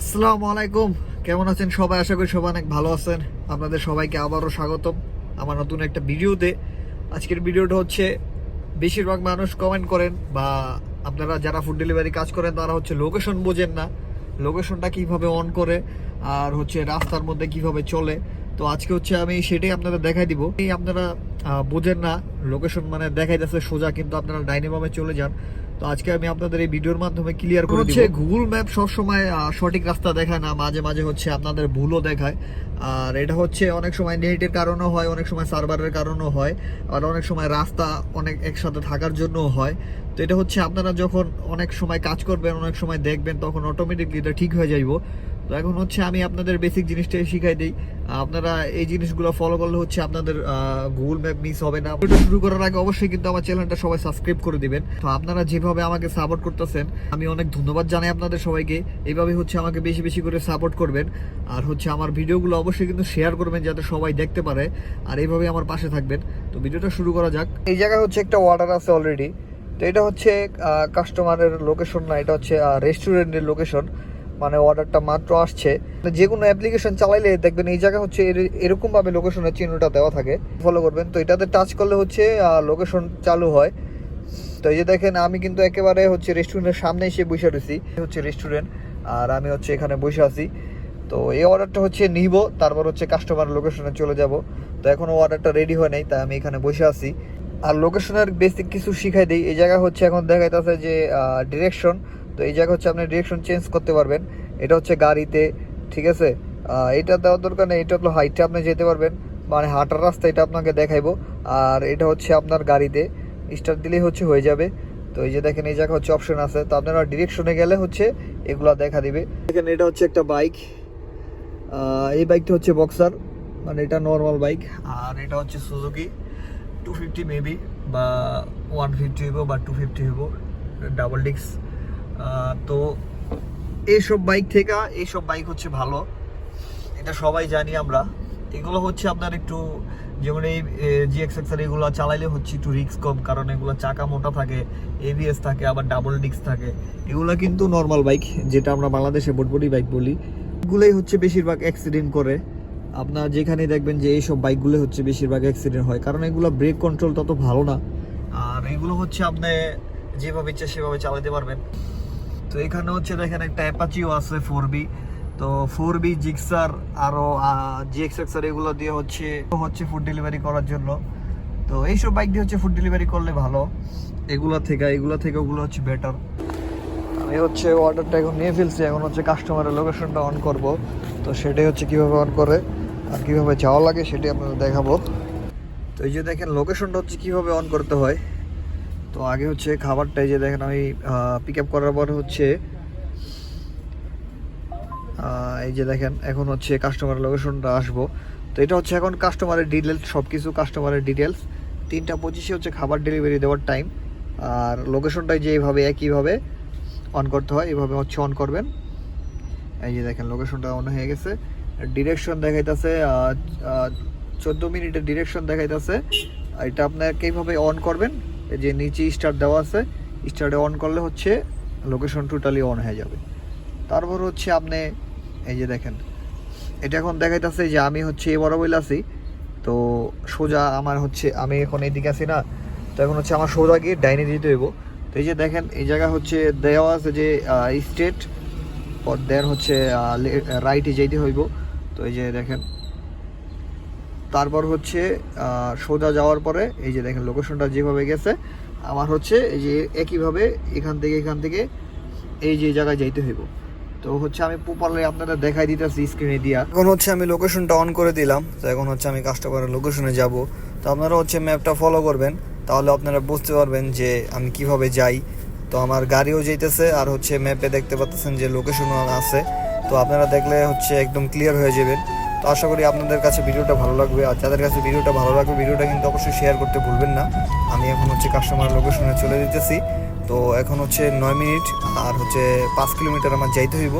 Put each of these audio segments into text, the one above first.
আসসালামু আলাইকুম। কেমন আছেন সবাই? আশা করি সবাই অনেক ভালো আছেন। আপনাদের সবাইকে আবারও স্বাগতম আমার নতুন একটা ভিডিওতে। আজকের ভিডিওটা হচ্ছে, বেশিরভাগ মানুষ কমেন্ট করেন বা আপনারা যারা ফুড ডেলিভারি কাজ করেন, তারা হচ্ছে লোকেশন বোঝেন না। লোকেশনটা কীভাবে অন করে, আর হচ্ছে রাস্তার মধ্যে কীভাবে চলে। তো আজকে হচ্ছে আমি সেটাই আপনাদের দেখাই দিব। এই আপনারা বোঝেন না লোকেশন মানে দেখাই যাচ্ছে সোজা কিন্তু আপনারা ডাইনেমামে চলে যান। তো আজকে আমি আপনাদের এই ভিডিওর মাধ্যমে ক্লিয়ার করে হচ্ছে গুগল ম্যাপ সবসময় সঠিক রাস্তা দেখায় না মাঝে মাঝে হচ্ছে আপনাদের ভুলও দেখায়। আর এটা হচ্ছে অনেক সময় নেটের কারণেও হয় অনেক সময় সার্ভারের কারণেও হয় আর অনেক সময় রাস্তা অনেক একসাথে থাকার জন্যও হয়। তো এটা হচ্ছে আপনারা যখন অনেক সময় কাজ করবেন অনেক সময় দেখবেন তখন অটোমেটিকলি এটা ঠিক হয়ে যাইব। তো এখন হচ্ছে আমি আপনাদের বেসিক জিনিসটাই শিখাই দিই। আপনারা এই জিনিসগুলো ফলো করলে হচ্ছে আপনাদের গুগল ম্যাপ মিস হবে না। ভিডিওটা শুরু করার আগে অবশ্যই কিন্তু আমার চ্যানেলটা সবাই সাবস্ক্রাইব করে দিবেন। তো আপনারা যেভাবে আমাকে সাপোর্ট করতেছেন, আমি অনেক ধন্যবাদ জানাই আপনাদের সবাইকে। এইভাবে হচ্ছে আমাকে বেশি বেশি করে সাপোর্ট করবেন। আর হচ্ছে আমার ভিডিওগুলো অবশ্যই কিন্তু শেয়ার করবেন যাতে সবাই দেখতে পারে। আর এইভাবে আমার পাশে থাকবেন। তো ভিডিওটা শুরু করা যাক। এই জায়গায় হচ্ছে একটা অর্ডার আছে অলরেডি তো এটা হচ্ছে কাস্টমারের লোকেশন না, এটা হচ্ছে রেস্টুরেন্টের লোকেশন মানে অর্ডারটা মাত্র আসছে। যে কোনো অ্যাপ্লিকেশন চালাইলে দেখবেন এই জায়গা হচ্ছে এর- এরকম ভাবে লোকেশনের চিহ্নটা দেওয়া থাকে। ফলো করবেন। তো এটাতে টাচ করলে হচ্ছে লোকেশন চালু হয়। তো এই যে দেখেন, আমি কিন্তু একেবারে হচ্ছে রেস্টুরেন্টের সামনে এসে বসে রয়েছি। হচ্ছে রেস্টুরেন্ট আর আমি হচ্ছে এখানে বসে আছি। তো এই অর্ডারটা হচ্ছে নিব, তারপর হচ্ছে কাস্টমার লোকেশনে চলে যাব। তো এখনও অর্ডারটা রেডি হয় নাই, তাই আমি এখানে বসে আছি। আর লোকেশনের বেসিক কিছু শিখাই দিই। এই জায়গা হচ্ছে এখন দেখাইতেছে যে ডিরেকশন তো এই জায়গা হচ্ছে আপনি ডিরেকশন চেঞ্জ করতে পারবেন। এটা হচ্ছে গাড়িতে, ঠিক আছে? এটা দেওয়ার দরকার নেই, এটা হলো হাইটে আপনি যেতে পারবেন। মানে হাঁটার রাস্তা এটা আপনাকে দেখাইবো। আর এটা হচ্ছে আপনার গাড়িতে। স্টার্ট দিলেই হচ্ছে হয়ে যাবে। তো এই যে দেখেন, এই জায়গা হচ্ছে অপশন আছে। তো আপনারা ডিরেকশনে গেলে হচ্ছে এগুলা দেখা দিবে। দেখেন, এটা হচ্ছে একটা বাইক এই বাইকটা হচ্ছে বক্সার মানে এটা নর্মাল বাইক আর এটা হচ্ছে সুজুকি। টু ফিফটি মেবি বা ওয়ান ফিফটি হইব বা টু ফিফটি হইব। ডাবল ডিক্স তো এইসব বাইক থেকে, এইসব বাইক হচ্ছে ভালো। এটা সবাই জানি আমরা। এগুলো হচ্ছে আপনার একটু, যেমন এই জিএক্স এক্সার এগুলো চালাইলে হচ্ছে একটু রিস্ক কম, কারণ এগুলো চাকা মোটা থাকে এবিএস থাকে, আবার ডাবল ডিস্ক থাকে। এগুলো কিন্তু নর্মাল বাইক যেটা আমরা বাংলাদেশে বটবটি বাইক বলি। এগুলোই হচ্ছে বেশিরভাগ অ্যাক্সিডেন্ট করে। আপনার যেখানে দেখবেন যে এইসব বাইকগুলো হচ্ছে বেশিরভাগ অ্যাক্সিডেন্ট হয়, কারণ এগুলো ব্রেক কন্ট্রোল তত ভালো না। আর এগুলো হচ্ছে আপনি যেভাবে ইচ্ছা সেভাবে চালাতে পারবেন। তো এখানে হচ্ছে দেখেন একটা অ্যাপাচিও আছে ফোর বি। তো ফোর বি, জিক্সার আরও জিএক্স এক্সার এগুলো দিয়ে হচ্ছে হচ্ছে ফুড ডেলিভারি করার জন্য। তো এইসব বাইক দিয়ে হচ্ছে ফুড ডেলিভারি করলে ভালো। এগুলো থেকে এগুলো থেকে ওগুলো হচ্ছে বেটার আমি হচ্ছে অর্ডারটা এখন নিয়ে ফেলছি, এখন হচ্ছে কাস্টমারের লোকেশনটা অন করব। তো সেটাই হচ্ছে কীভাবে অন করে আর কীভাবে যাওয়া লাগে সেটাই আপনাদের দেখাবো। তো এই যে দেখেন লোকেশনটা হচ্ছে কীভাবে অন করতে হয়। তো আগে হচ্ছে খাবারটাই যে দেখেন আমি পিক আপ করার পর হচ্ছে এই যে দেখেন এখন হচ্ছে কাস্টমার লোকেশনটা আসব। তো এটা হচ্ছে এখন কাস্টমারের ডিটেলস সব কিছু কাস্টমারের ডিটেলস তিনটা পঁচিশে হচ্ছে খাবার ডেলিভারি দেওয়ার টাইম আর লোকেশনটাই যে এইভাবে একইভাবে অন করতে হয়, এইভাবে হচ্ছে অন করবেন। এই যে দেখেন লোকেশনটা অন হয়ে গেছে। ডিরেকশন দেখাইতেছে চোদ্দ মিনিটের ডিরেকশন দেখাইতেছে। এটা আপনাকে এইভাবে অন করবেন। যে নিচে স্টার্ট দেওয়া আছে স্টার্টে অন করলে হচ্ছে লোকেশন টোটালি অন হয়ে যাবে। তারপর হচ্ছে আপনি, এই যে দেখেন, এটা এখন দেখাইতেছে যে আমি হচ্ছে এ বড় বইলে আছি, তো সোজা আমার হচ্ছে, আমি এখন এইদিকে আছি না, তো এখন হচ্ছে আমার সোজা গিয়ে ডাইনে যেতে হইব। তো এই যে দেখেন, এই জায়গা হচ্ছে দেওয়া আছে যে স্টেট পর দেন হচ্ছে রাইটে যেতে হইব। তো এই যে দেখেন তারপর হচ্ছে সোজা যাওয়ার পরে, এই যে দেখেন লোকেশনটা যেভাবে গেছে, আমার হচ্ছে এই যে একইভাবে এখান থেকে এখান থেকে এই যে জায়গায় যাইতে হইব। তো হচ্ছে আমি প্রপারলি আপনাদের দেখাই দিতেছি স্ক্রিনে দিয়া। এখন হচ্ছে আমি লোকেশনটা অন করে দিলাম, তো এখন হচ্ছে আমি কাস্টমারের লোকেশনে যাব। তো আপনারা হচ্ছে ম্যাপটা ফলো করবেন, তাহলে আপনারা বুঝতে পারবেন যে আমি কীভাবে যাই। তো আমার গাড়িও যাইতেছে, আর হচ্ছে ম্যাপে দেখতে পাচ্ছেন যে লোকেশনও আছে। তো আপনারা দেখলে হচ্ছে একদম ক্লিয়ার হয়ে যাবেন। তো আশা করি আপনাদের কাছে ভিডিওটা ভালো লাগবে। আর যাদের কাছে ভিডিওটা ভালো লাগবে, ভিডিওটা কিন্তু অবশ্যই শেয়ার করতে ভুলবেন না। আমি এখন হচ্ছে কাস্টমার লোকেশনে চলে যেতেছি। তো এখন হচ্ছে নয় মিনিট, আর হচ্ছে পাঁচ কিলোমিটার আমার যাইতে হইব।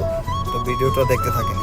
তো ভিডিওটা দেখতে থাকেন।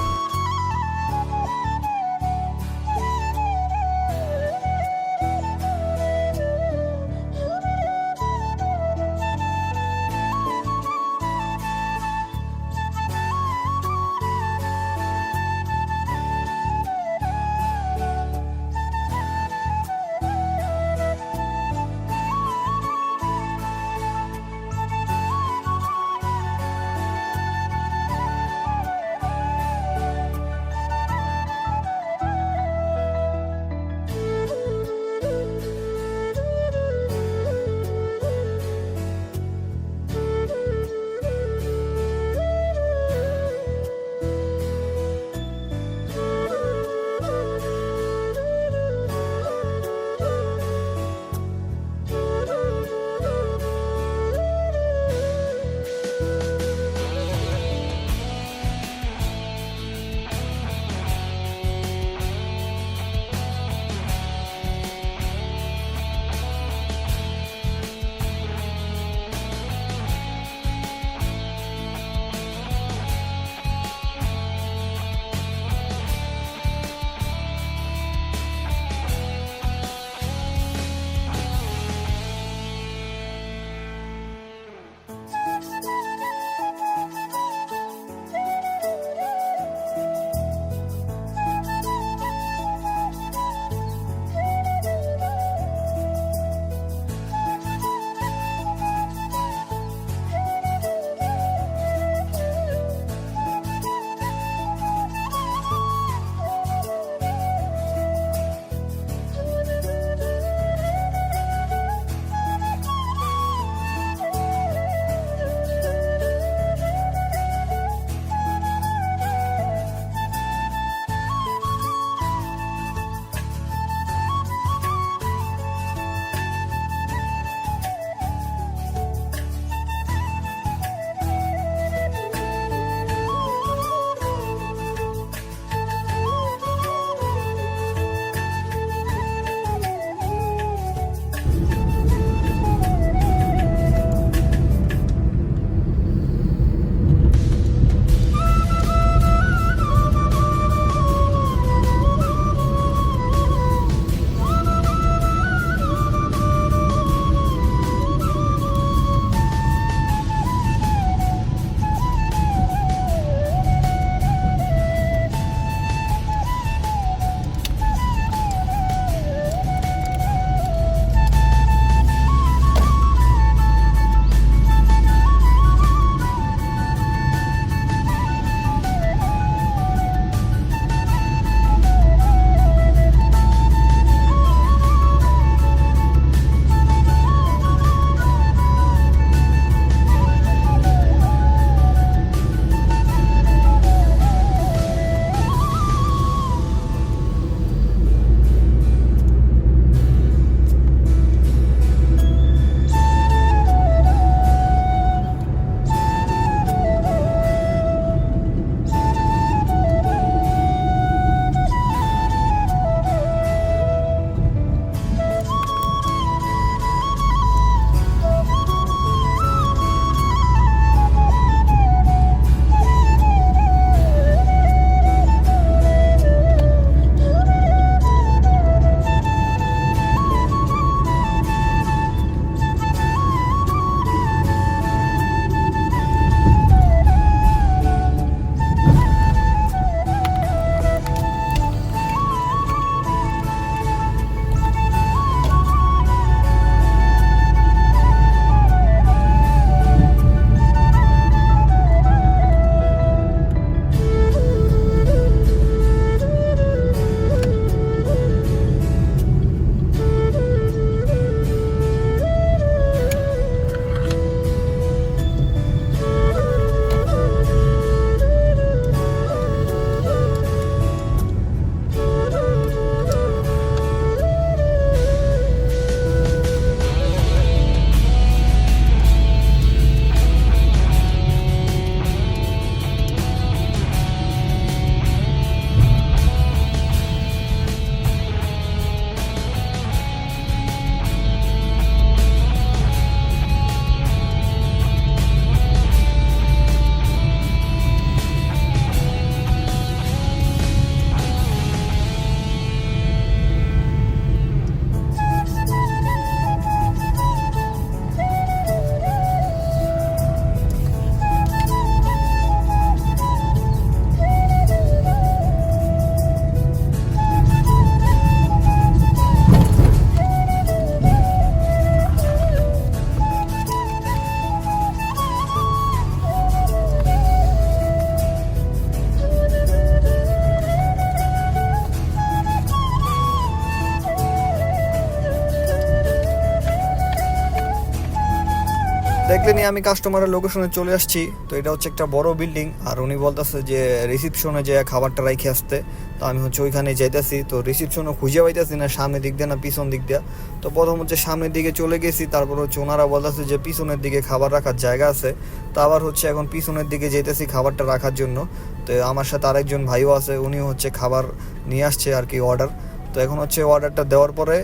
দেখলেনি আমি কাস্টমারের লোকেশনে চলে আসছি। তো এটা হচ্ছে একটা বড় বিল্ডিং আর উনি বলতেছে যে রিসিপশনে যে খাবারটা রাইখে আসতে, তো আমি হচ্ছে ওইখানে যাইতেছি। তো রিসিপশনে খুঁজে পাইতেছি না, সামনের দিক দিয়ে না, পিছন দিক দিয়ে। তো প্রথম হচ্ছে সামনের দিকে চলে গেছি, তারপর হচ্ছে ওনারা বলতেছে যে, পিছনের দিকে খাবার রাখার জায়গা আছে। তো আবার হচ্ছে এখন পিছনের দিকে যেতেছি খাবারটা রাখার জন্য। তো আমার সাথে আরেকজন ভাইও আছে, উনিও হচ্ছে খাবার নিয়ে আসছে আর কি অর্ডার তো এখন হচ্ছে অর্ডারটা দেওয়ার পরে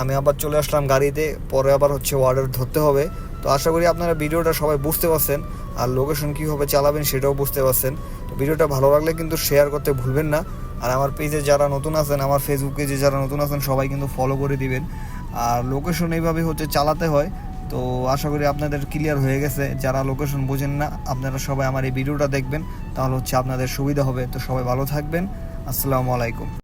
আমি আবার চলে আসলাম গাড়িতে, পরে আবার হচ্ছে অর্ডার ধরতে হবে। তো আশা করি আপনারা ভিডিওটা সবাই বুঝতে পারছেন, আর লোকেশন কীভাবে চালাবেন সেটাও বুঝতে পারছেন। তো ভিডিওটা ভালো লাগলে কিন্তু শেয়ার করতে ভুলবেন না। আর আমার পেজে যারা নতুন আছেন, আমার ফেসবুক পেজে যারা নতুন আছেন, সবাই কিন্তু ফলো করে দিবেন। আর লোকেশন এইভাবে হচ্ছে চালাতে হয়। তো আশা করি আপনাদের ক্লিয়ার হয়ে গেছে। যারা লোকেশন বোঝেন না, আপনারা সবাই আমার এই ভিডিওটা দেখবেন, তাহলে হচ্ছে আপনাদের সুবিধা হবে। তো সবাই ভালো থাকবেন। আসসালামু আলাইকুম।